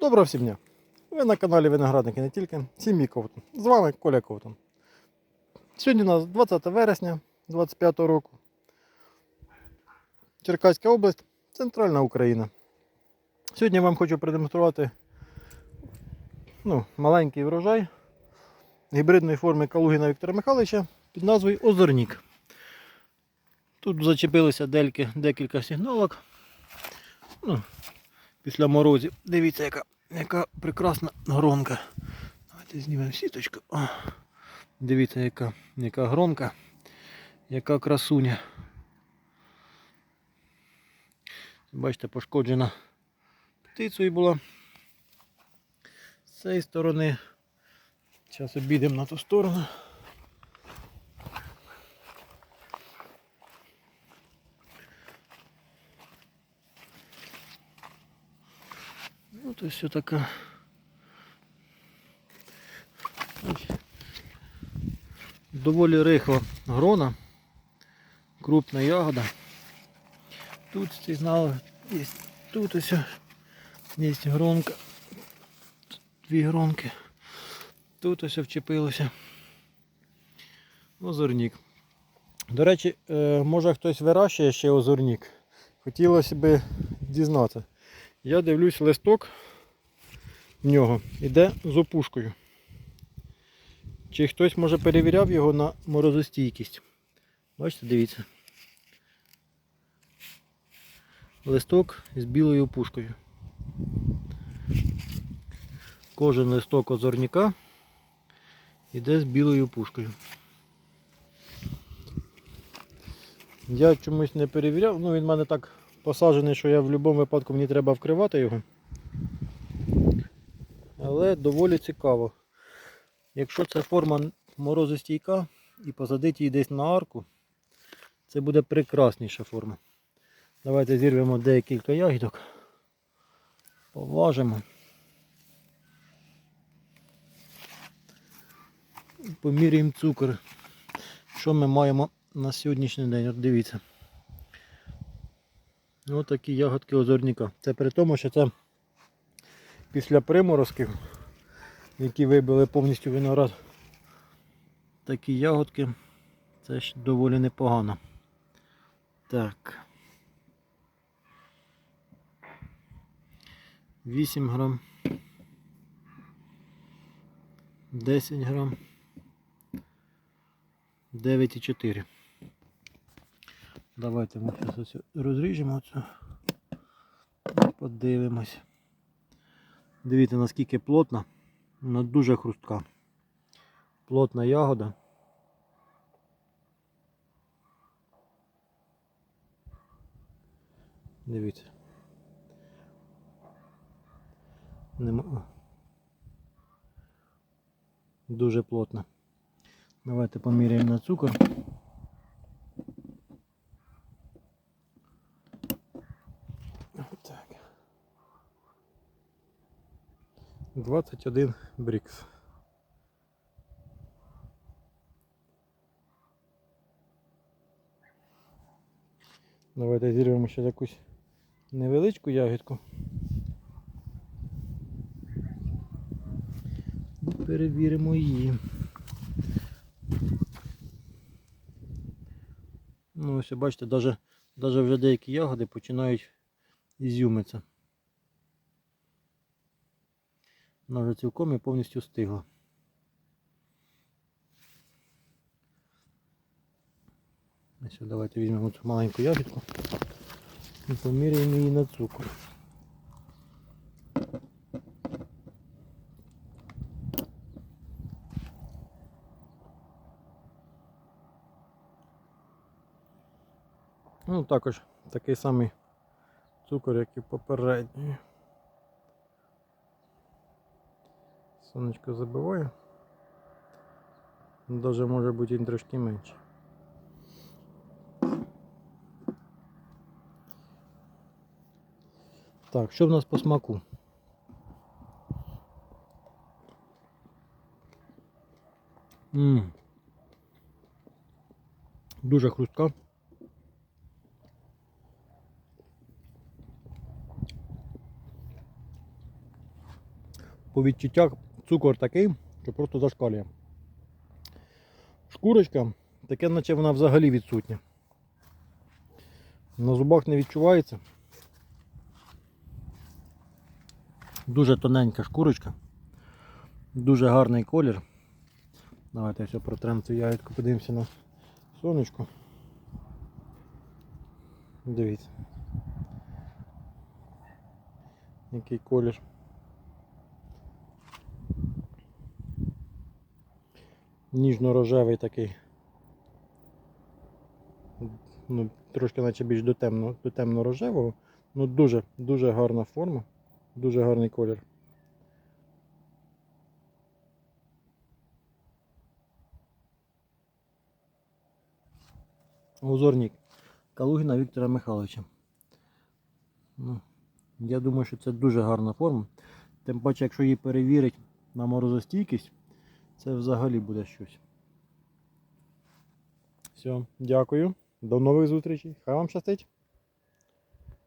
Доброго всім дня! Ви на каналі Виноградники не тільки. Сім'ї Ковтун. З вами Коля Ковтун. Сьогодні у нас 20 вересня 25 року. Черкаська область, Центральна Україна. Сьогодні я вам хочу продемонструвати ну, маленький врожай гібридної форми Калугіна Віктора Михайловича під назвою Озорнік. Тут зачепилися дельки, декілька сигналок. Ну, після морозів. Дивіться, яка, яка прекрасна гронка. Давайте знімемо сіточку. О, дивіться, яка, яка гронка, яка красуня. Бачите, пошкоджена птицею була. З цієї сторони. Зараз обійдемо на ту сторону. То все така. Ось. Доволі рихла грона, крупна ягода. Тут сигнал є. Тут ось є гронка. Дві гронки. Тут ось вчепилося. Озорнік. До речі, е, може хтось вирощує ще озорнік. Хотілося б дізнатися. Я дивлюсь листок в нього іде з опушкою. Чи хтось може перевіряв його на морозостійкість? Бачите, дивіться. Листок з білою опушкою. Кожен листок озорняка йде з білою опушкою. Я чомусь не перевіряв, ну він в мене так посаджений, що я в будь-якому випадку мені треба вкривати його. Але доволі цікаво. Якщо це форма морозостійка і посадити її десь на арку, це буде прекрасніша форма. Давайте зірвемо декілька ягідок, поважимо. Поміряємо цукор. Що ми маємо на сьогоднішній день? От дивіться. Ось такі ягодки озорніка. Це при тому, що це після приморозків, які вибили повністю виноград. Такі ягодки. Це ж доволі непогано. Так. 8 грам. 10 грам. 9,4. Давайте ми зараз розріжемо цю. Подивимось. Дивіться наскільки плотна. Вона дуже хрустка. Плотна ягода. Дивіться. Нема. Дуже плотна. Давайте поміряємо на цукор. 21 брікс. Давайте зірвемо ще якусь невеличку ягідку. Перевіримо її. Ну ось бачите, даже вже деякі ягоди починають ізюмитися. Вона вже цілком і повністю стигла. Ось давайте візьмемо цю маленьку ягідку і поміряємо її на цукор. Ну, також такий самий цукор, як і попередній. Сонечко забиває. Даже може бути і трошки менше. Так, що в нас по смаку? Ммм. Дуже хрустка. по відчуттях цукор такий, що просто зашкалює. Шкурочка, таке, наче вона взагалі відсутня. На зубах не відчувається. Дуже тоненька шкурочка. Дуже гарний колір. Давайте все протрем цю ягідку, подивимося на сонечко. Дивіться. Який колір. Ніжно-рожевий такий. Ну, трошки наче більш до темно, до темно-рожевого. Ну дуже, дуже гарна форма, дуже гарний колір. Узорник Калугіна Віктора Михайловича. Ну, я думаю, що це дуже гарна форма. Тим паче, якщо її перевірить на морозостійкість, це взагалі буде щось. Все, дякую. До нових зустрічей. Хай вам щастить.